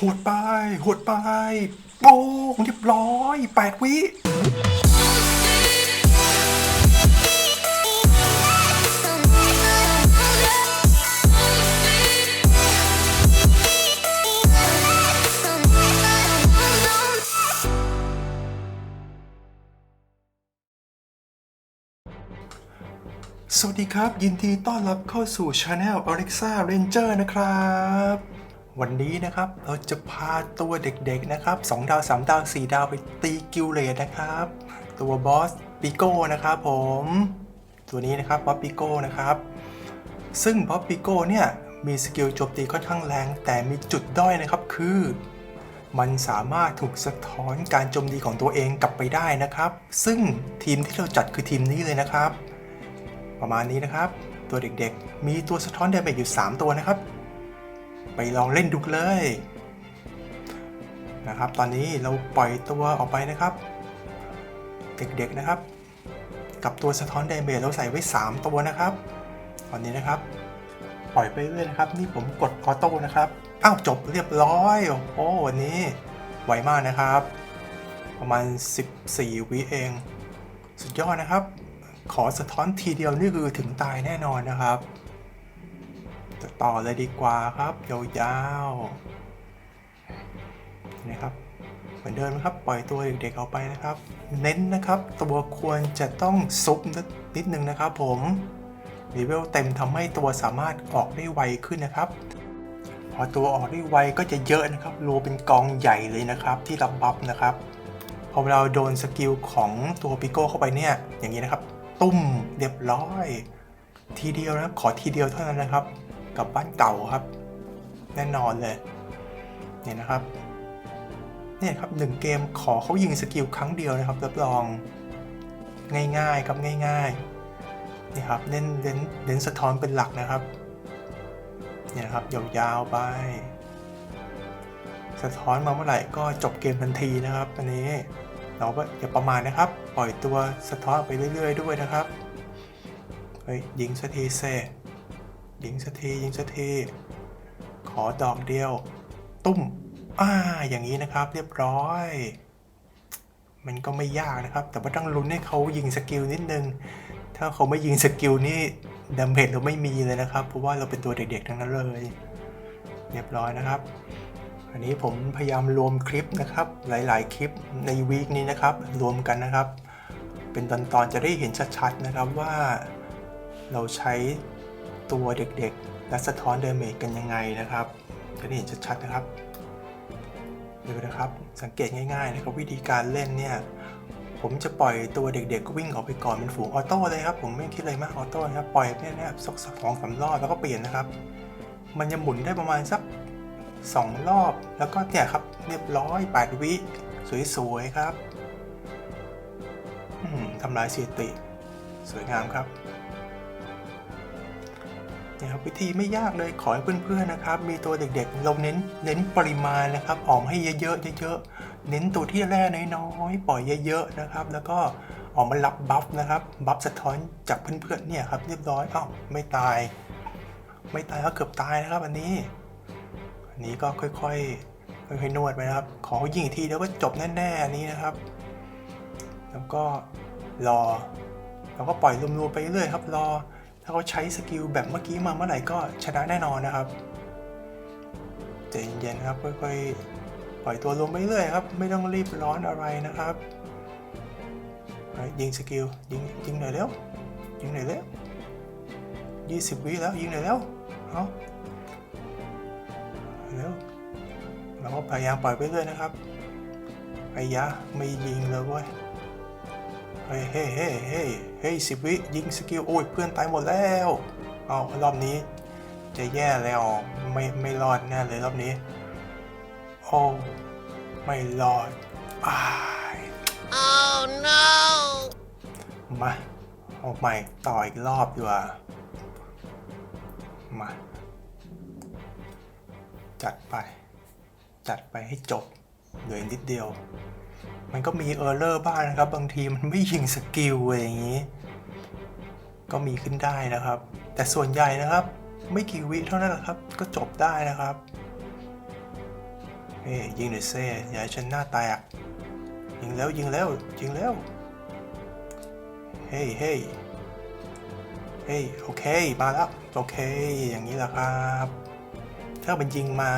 หดไปหดไปโป้งเรียบร้อยแปดวิสวัสดีครับ ยินดีต้อนรับเข้าสู่ Channel Alexa Ranger นะครับ วันนี้นะครับเราจะพาตัวเด็กๆนะครับ2ดาว 3 ดาว 4 ดาวไปตีกิลเลดนะครับ ตัวบอสปิโก้นะครับผม ตัวนี้นะครับบอสปิโก้นะครับ ซึ่งบอสปิโก้เนี่ยมีสกิลโจมตีค่อนข้างแรง แต่มีจุดด้อยนะครับคือ มันสามารถถูกสะท้อนการโจมตีของตัวเองกลับไปได้นะครับ ซึ่งทีมที่เราจัดคือทีมนี้เลยนะครับ ประมาณนี้นะครับ ตัวเด็กๆ มีตัวสะท้อนเดเมจอยู่ 3 ตัวนะครับ ไปลองเล่นดูเลยนะครับ ตอนนี้เราปล่อยตัวออกไปนะครับ เด็กๆนะครับ กับตัวสะท้อนเดเมจเราใส่ไว้ 3 ตัวนะครับ ตอนนี้นะครับ ปล่อยไปเรื่อยนะครับ นี่ผมกดออโต้นะครับอ้าวจบเรียบร้อยโอ้วันนี้ไวมากนะครับ ประมาณ 14 วิเอง สุดยอดนะครับ ขอสะท้อนทีเดียวนี่คือถึงตายแน่นอนนะครับ ต่อเลยดีกว่าครับ ยาวๆนะครับเหมือนเดิมนะครับ ปล่อยตัวเด็กๆออกไปนะครับ เน้นนะครับ ตัวควรจะต้องซุปนิดนึงนะครับ ผมเลเวลเต็มทำให้ตัวสามารถออกได้ไวขึ้นนะครับ พอตัวออกได้ไวก็จะเยอะนะครับรวมเป็นกองใหญ่เลยนะครับ ที่รับบัฟนะครับพอเราโดนสกิลของตัวปิโก้เข้าไปเนี่ย อย่างนี้นะครับ ตุ้มเรียบร้อย ทีเดียวนะขอทีเดียวเท่านั้นนะครับ กับบ้านเก่าครับ แน่นอนเลยเนี่ยนะครับเนี่ยครับหนึ่งเกมขอเขายิงสกิลครั้งเดียวนะครับรับรองง่ายๆครับง่ายๆนี่ครับเน้นเน้นเน้นสะท้อนเป็นหลักนะครับเนี่ยครับยาวๆไป สะท้อนมาเมื่อไหร่ก็จบเกมทันทีนะครับอันนี้เราก็อย่าประมาทนะครับ ปล่อยตัวสะท้อนไปเรื่อย ๆ ด้วยนะครับเฮ้ยยิงสักทีเซ ยิงสักทียิงสักทีขอดอกเดียว ตุ้มอ่าอย่างนี้นะครับเรียบร้อย มันก็ไม่ยากนะครับ แต่ว่าต้องลุ้นให้เขายิงสกิลนิดนึง ถ้าเขาไม่ยิงสกิลนี่ดาเมจเราไม่มีเลยนะครับ เพราะว่าเราเป็นตัวเด็กๆทั้งนั้นเลย เรียบร้อยนะครับ อันนี้ผมพยายามรวมคลิปนะครับ หลายๆ คลิปในวีคนี้นะครับ รวมกันนะครับ เป็นตอนๆจะได้เห็นชัดๆนะครับว่าเราใช้ ตัวเด็กๆ และสะท้อนเดเมจกันยังไงนะครับจะได้เห็นชัดๆนะครับดูนะครับ สังเกตง่ายๆนะครับวิธีการเล่นเนี่ย ผมจะปล่อยตัวเด็กๆก็วิ่งออกไปก่อนเป็นฝูงออโต้เลยครับผมไม่คิดอะไรมากออโต้นะครับปล่อยเนี่ยสักสองสามรอบแล้วก็เปลี่ยนนะครับ มันจะหมุนได้ประมาณสักสองรอบ แล้วก็เนี่ยครับเรียบร้อยแปดวิสวยๆครับทำลายสถิติ สวยงามครับ นี่ยครับวิธีไม่ยากเลยขอให้เพื่อนๆนะครับมีตัวเด็กๆ เราเน้นเน้นปริมาณนะครับออมให้เยอะๆเยอะๆเน้นตัวที่แร่น้อยๆปล่อยเยอะๆนะครับ แล้วก็ออกมารับบัฟนะครับบัฟสะท้อนจากเพื่อนๆเนี่ยครับเรียบร้อยอ้าวไม่ตาย ไม่ตายก็เกือบตายนะครับ อันนี้ อันนี้ก็ค่อยๆค่อยๆนวดไปนะครับ ขอยิงอีกทีเดี๋ยวก็จบแน่ๆอันนี้นะครับ แล้วก็รอเราก็ปล่อยรวมๆไปเรื่อยครับ รอ ถ้าเขาใช้สกิลแบบเมื่อกี้มาเมื่อไหร่ก็ชนะแน่นอนนะครับใจเย็นๆครับค่อยๆปล่อยตัวลงไปเรื่อยครับ ไม่ต้องรีบร้อนอะไรนะครับยิงสกิลยิงยิงหน่อยเร็วยิงหน่อยเร็วยี่สิบวิแล้วยิงหน่อยเร็วเอาแล้วเราก็พยายามปล่อยไปเรื่อยนะครับไอ้ยะไม่ยิงเลยเว้ย เฮ้ยเฮ้ยเฮ้ยเฮ้ยเฮ้ยสิบวิยิงสกิลโอ้ยเพื่อนตายหมดแล้วเอารอบนี้ จะแย่แล้วไม่ไม่รอดแน่เลยรอบนี้โอ้ไม่รอดอ้าย Oh no! มาเอาใหม่ต่ออีกรอบดีกว่ามา จัดไป จัดไปให้จบเหลืออีกนิดเดียว มันก็มีเออร์เลอร์บ้างนะครับ บางทีมันไม่ยิงสกิลอะไรอย่างนี้ ก็มีขึ้นได้นะครับ แต่ส่วนใหญ่นะครับ ไม่กี่วิเท่านั้นแหละครับ ก็จบได้นะครับเฮ้ยยิงหน่อยเซ่อย่าให้ฉันหน้าแตกยิงแล้วยิงแล้วยิงแล้วเฮ้ยเฮ้ยเฮ้ยโอเคมาแล้วโอเค อย่างนี้แหละครับถ้ามันยิงมา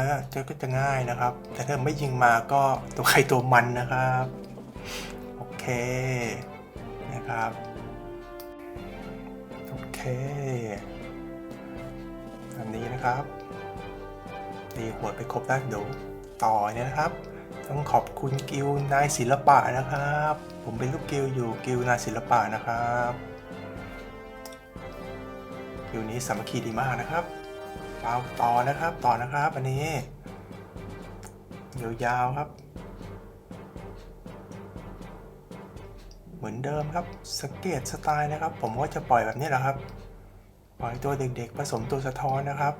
ก็จะง่ายนะครับ แต่ถ้าไม่ยิงมาก็ตัวใครตัวมันนะครับ โอเคนะครับ โอเคอันนี้นะครับตีหัวไปครบแล้วเดี๋ยวต่อเนี่ยนะครับ ต้องขอบคุณกิลนายศิลปะนะครับ ผมเป็นลูกกิลอยู่กิลนายศิลปะนะครับกิลนี้สามัคคีดีมากนะครับเอาต่อนะครับต่อนะครับอันนี้ยาวๆครับ มือนเดิมครับสเกตสไตล์นะครับ ผมก็จะปล่อยแบบนี้แหละครับ ปล่อยตัวเด็กๆ ผสมตัวสะท้อนนะครับ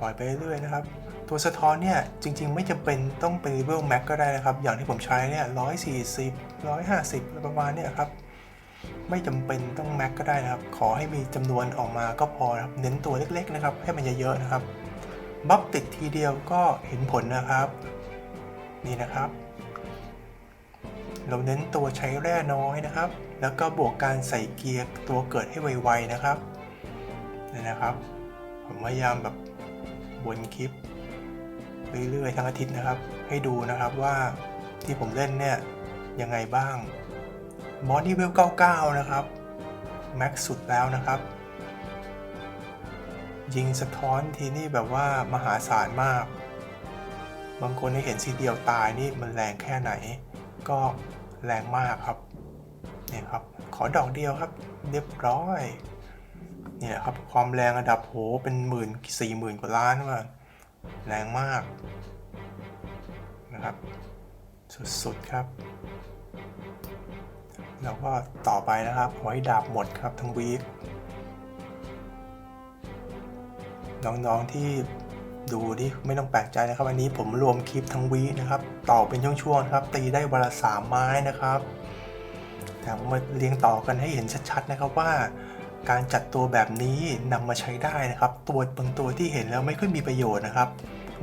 ปล่อยไปเรื่อยๆนะครับ ตัวสะท้อนเนี่ยจริงๆ ไม่จำเป็นต้องเป็น level max ก็ได้นะครับ อย่างที่ผมใช้เนี่ยร้อยสี่สิบร้อยห้าสิบประมาณเนี่ยครับไม่จำเป็นต้อง max ก็ได้นะครับ ขอให้มีจำนวนออกมาก็พอครับ เน้นตัวเล็กๆนะครับ ให้มันเยอะๆนะครับ บัฟติดทีเดียวก็เห็นผลนะครับ นี่นะครับ เราเน้นตัวใช้แร่น้อยนะครับ แล้วก็บวกการใส่เกียร์ตัวเกิดให้ไวๆนะครับนี่นะครับ ผมพยายามแบบวนคลิปเรื่อยๆทั้งอาทิตย์นะครับ ให้ดูนะครับว่าที่ผมเล่นเนี่ยยังไงบ้างมอสนี่เวล99 นะครับแม็กสุดแล้วนะครับ ยิงสะท้อนทีนี่แบบว่ามหาศาลมาก บางคนได้เห็นทีเดียวตายนี่มันแรงแค่ไหน ก็แรงมากครับเนี่ยครับ ขอดอกเดียวครับ เรียบร้อย เนี่ยครับความแรงระดับโหเป็นหมื่นสี่หมื่นกว่าล้านว่าแรงมากนะครับ สุดๆครับ แล้วก็ต่อไปนะครับขอให้ดาบหมดครับทั้งวีคน้องๆที่ดูที่ไม่ต้องแปลกใจนะครับ อันนี้ผมรวมคลิปทั้งวีคนะครับ ต่อเป็นช่วงๆนะครับ ตีได้วันละสามไม้นะครับแต่มาเรียงต่อกันให้เห็นชัดๆนะครับว่า การจัดตัวแบบนี้นำมาใช้ได้นะครับ ตัวบางตัวที่เห็นแล้วไม่ค่อยมีประโยชน์นะครับ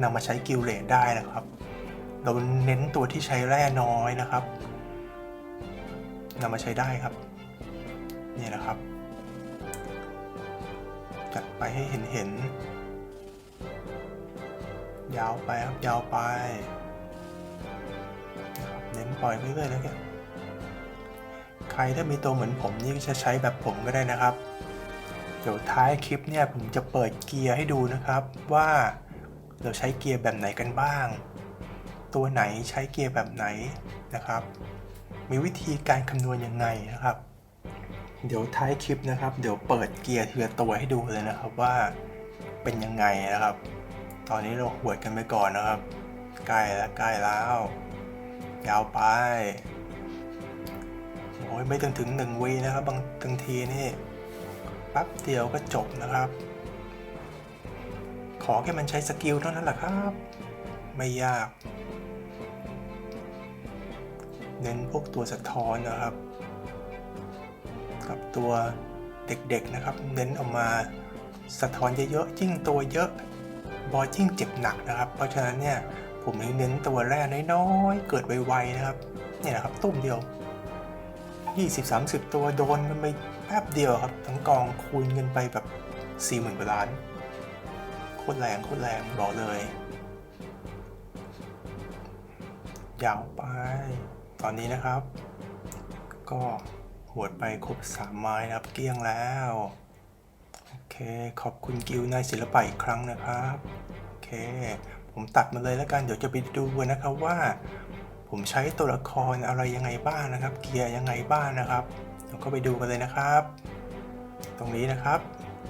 นำมาใช้กิลเลตได้นะครับ เราเน้นตัวที่ใช้แร่น้อยนะครับนำมาใช้ได้ครับนี่นะครับ จัดไปให้เห็นเห็นๆยาวไปครับยาวไป ปล่อยไปเรื่อยๆแล้วกันใครถ้ามีตัวเหมือนผมนี่จะใช้แบบผมก็ได้นะครับ เดี๋ยวท้ายคลิปเนี่ยผมจะเปิดเกียร์ให้ดูนะครับว่าเราใช้เกียร์แบบไหนกันบ้าง ตัวไหนใช้เกียร์แบบไหนนะครับ มีวิธีการคำนวณยังไงนะครับ เดี๋ยวท้ายคลิปนะครับ เดี๋ยวเปิดเกียร์ทีละตัวให้ดูเลยนะครับว่าเป็นยังไงนะครับ ตอนนี้เราหวดกันไปก่อนนะครับ ใกล้แล้วใกล้แล้ว ยาวไป โอ้ยไม่ถึงถึงหนึ่งวีนะครับ บางบางทีนี่แป๊บเดียวก็จบนะครับ ขอแค่มันใช้สกิลเท่านั้นแหละครับ ไม่ยาก เน้นพวกตัวสะท้อนนะครับ กับตัวเด็กๆนะครับ เน้นออกมาสะท้อนเยอะๆยิ่งตัวเยอะ บอยิ่งเจ็บหนักนะครับ เพราะฉะนั้นเนี่ย ผมเลยเน้นตัวแรกน้อยๆ เกิดไวๆนะครับ เนี่ยนะครับตุ้มเดียว 20-30 ตัวโดนมันไปแป๊บเดียวครับ ทั้งกองคูณเงินไปแบบ40,000กว่าล้าน โคตรแรงโคตรแรงบอกเลย ยาวไป ตอนนี้นะครับ ก็หวดไปครบสามไม้นะครับ เกลี้ยงแล้ว โอเค ขอบคุณกิลนายศิลปะอีกครั้งนะครับ โอเค ผมตัดมาเลยแล้วกัน เดี๋ยวจะไปดูนะครับว่า ผมใช้ตัวละครอะไรยังไงบ้างนะครับ เกียร์ยังไงบ้างนะครับเดี๋ยวก็ไปดูกันเลยนะครับ ตรงนี้นะครับ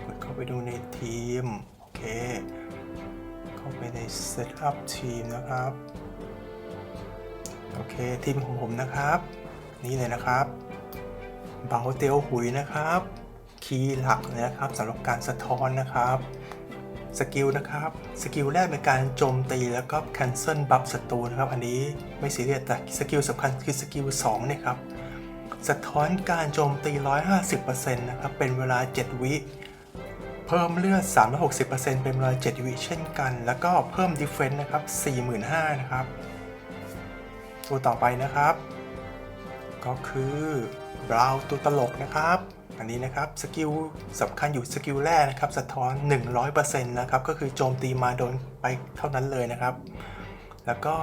กดเข้าไปดูในทีมโอเค เข้าไปใน Setup ทีมนะครับโอเคทีมของผมนะครับ นี่เลยนะครับเบาเตียวหุยนะครับ คีย์หลักเลยนะครับสำหรับการสะท้อนนะครับ สกิลนะครับ สกิลแรกเป็นการโจมตีแล้วก็ cancel buff ศัตรูนะครับ อันนี้ไม่ซีเรียสแต่สกิลสำคัญคือสกิล2เนี่ยครับ สะท้อนการโจมตี 150%นะครับ เป็นเวลา 7 วิ เพิ่มเลือด 360%เป็นเวลา 7 วิเช่นกัน แล้วก็เพิ่ม Defense นะครับ 45,000นะครับ ตัวต่อไปนะครับ ก็คือบราวตัวตลกนะครับ อันนี้นะครับสกิลสำคัญอยู่สกิลแรกนะครับสะท้อน 100%นะครับก็คือโจมตีมาโดนไปเท่านั้นเลยนะครับ แล้วก็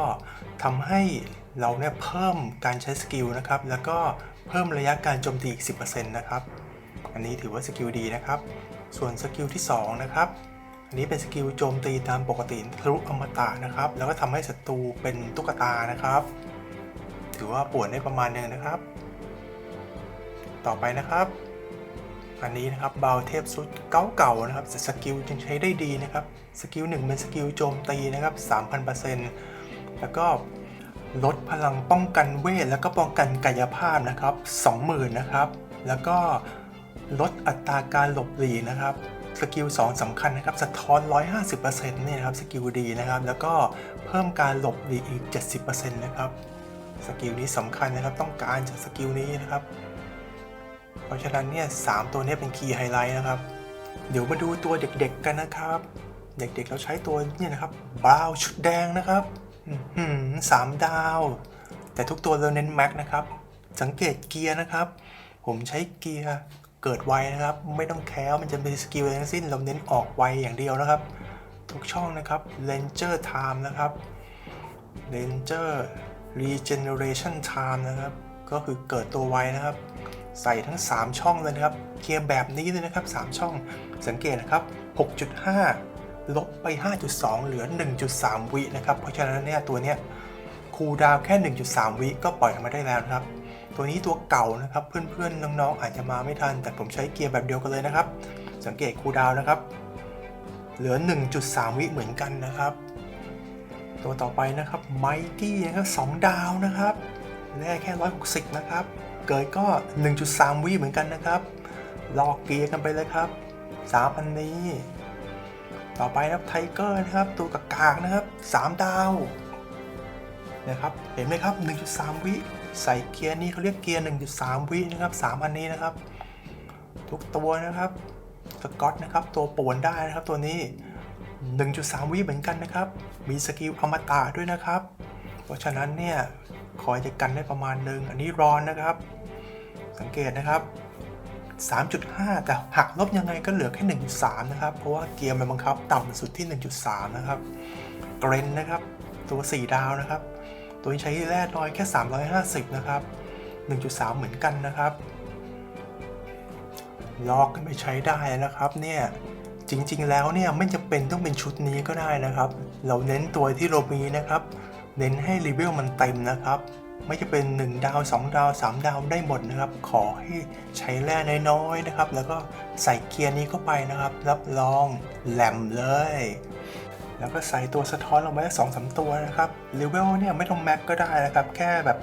ทำให้เราเนี่ยเพิ่มการใช้สกิลนะครับแล้วก็เพิ่มระยะการโจมตีอีก 10%นะครับอันนี้ถือว่าสกิลดีนะครับ ส่วนสกิลที่2นะครับอันนี้เป็นสกิลโจมตีตามปกติทะลุอมตะนะครับ แล้วก็ทำให้ศัตรูเป็นตุ๊กตานะครับ ถือว่าปวดได้ประมาณหนึงนะครับ ต่อไปนะครับ อันนี้นะครับบาวเทพสุดเก่าๆนะครับสกิลยังใช้ได้ดีนะครับสกิลหนึ่งเป็นสกิลโจมตีนะครับ 3,000%แล้วก็ลดพลังป้องกันเวท แล้วก็ป้องกันกายภาพนะครับ 20,000นะครับ แล้วก็ลดอัตราการหลบหลีนะครับสกิล2สำคัญนะครับ สะท้อน 150%เนี่ยนะครับสกิลดีนะครับ แล้วก็เพิ่มการหลบหลีกอีก 70%นะครับสกิลนี้สำคัญนะครับต้องการจากสกิลนี้นะครับ เพราะฉะนั้นเนี่ยสามตัวเนี้เป็นคีย์ไฮไลท์นะครับ เดี๋ยวมาดูตัวเด็กๆกันนะครับ เด็กๆเราใช้ตัวเนี่ยนะครับบราวชุดแดงนะครับสามดาว แต่ทุกตัวเราเน้นแม็กนะครับ สังเกตเกียร์นะครับ ผมใช้เกียร์เกิดไวนะครับ ไม่ต้องแคร์มันจะเป็นสกิลอะไรทั้งสิ้น เราเน้นออกไวอย่างเดียวนะครับ ทุกช่องนะครับ Ranger Time นะครับ Ranger Regeneration Time นะครับ ก็คือเกิดตัวไวนะครับ ใส่ทั้ง 3 ช่องเลยนะครับ เกียร์แบบนี้เลยนะครับ 3 ช่อง สังเกตนะครับ 6.5 ลบไป 5.2 เหลือ 1.3 วินะครับ เพราะฉะนั้นเนี่ยตัวเนี้ยคูลดาวแค่ 1.3 วิก็ปล่อยออกมาได้แล้วนะครับ ตัวนี้ตัวเก่านะครับ เพื่อนๆ น้องๆ อาจจะมาไม่ทัน แต่ผมใช้เกียร์แบบเดียวกันเลยนะครับ สังเกตคูลดาวนะครับ เหลือ 1.3 วิเหมือนกันนะครับ ตัวต่อไปนะครับไมกี้นะครับ2ดาวนะครับแร่แค่ 160 นะครับ เกิดก็ 1.3 วิเหมือนกันนะครับ ลอกเกียร์กันไปเลยครับ 3 อันนี้ ต่อไปนะครับไทเกอร์นะครับตัวกากากๆนะครับ 3 ดาวนะครับเห็นไหมครับ 1.3 วิใส่เกียร์นี้เขาเรียกเกียร์ 1.3 วินะครับ 3 อันนี้นะครับ ทุกตัวนะครับสกอตนะครับตัวป่วนได้นะครับตัวนี้ 1.3 วิเหมือนกันนะครับ มีสกิลอมตะด้วยนะครับ เพราะฉะนั้นเนี่ยคอยจะกันได้ประมาณหนึ่งอันนี้ร้อนนะครับ สังเกตนะครับ 3.5 แต่หักลบยังไงก็เหลือแค่ 1.3 นะครับ เพราะว่าเกียร์มันบังคับต่ำสุดที่ 1.3 นะครับ เกรนนะครับ ตัว 4 ดาวนะครับ ตัวใช้แร่น้อยแค่ 350 นะครับ 1.3 เหมือนกันนะครับ ลอกกันไปใช้ได้นะครับเนี่ยจริงๆ แล้วเนี่ยไม่จำเป็นต้องเป็นชุดนี้ก็ได้นะครับ เราเน้นตัวที่เรามีนะครับ เน้นให้รีเวลมันเต็มนะครับ ไม่จะเป็น 1 ดาว 2 ดาว 3 ดาวได้หมดนะครับ ขอให้ใช้แร่น้อยๆนะครับ แล้วก็ใส่เกียร์นี้เข้าไปนะครับ รับรองแหลมเลย แล้วก็ใส่ตัวสะท้อนลงไปสองสามตัวนะครับรีเวลเนี่ยไม่ต้องแม็กก็ได้นะครับ แค่แบบ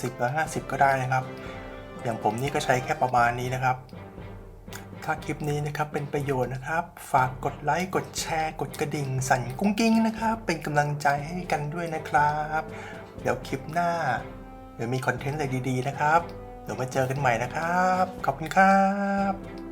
140 150 ก็ได้นะครับ อย่างผมนี่ก็ใช้แค่ประมาณนี้นะครับถ้าคลิปนี้นะครับเป็นประโยชน์นะครับ ฝากกดไลค์ กดแชร์ กดกระดิ่ง สั่นกุ้งกิ้งนะครับ เป็นกำลังใจให้กันด้วยนะครับ เดี๋ยวคลิปหน้า เดี๋ยวมีคอนเทนต์อะไรดีๆนะครับ เดี๋ยวมาเจอกันใหม่นะครับ ขอบคุณครับ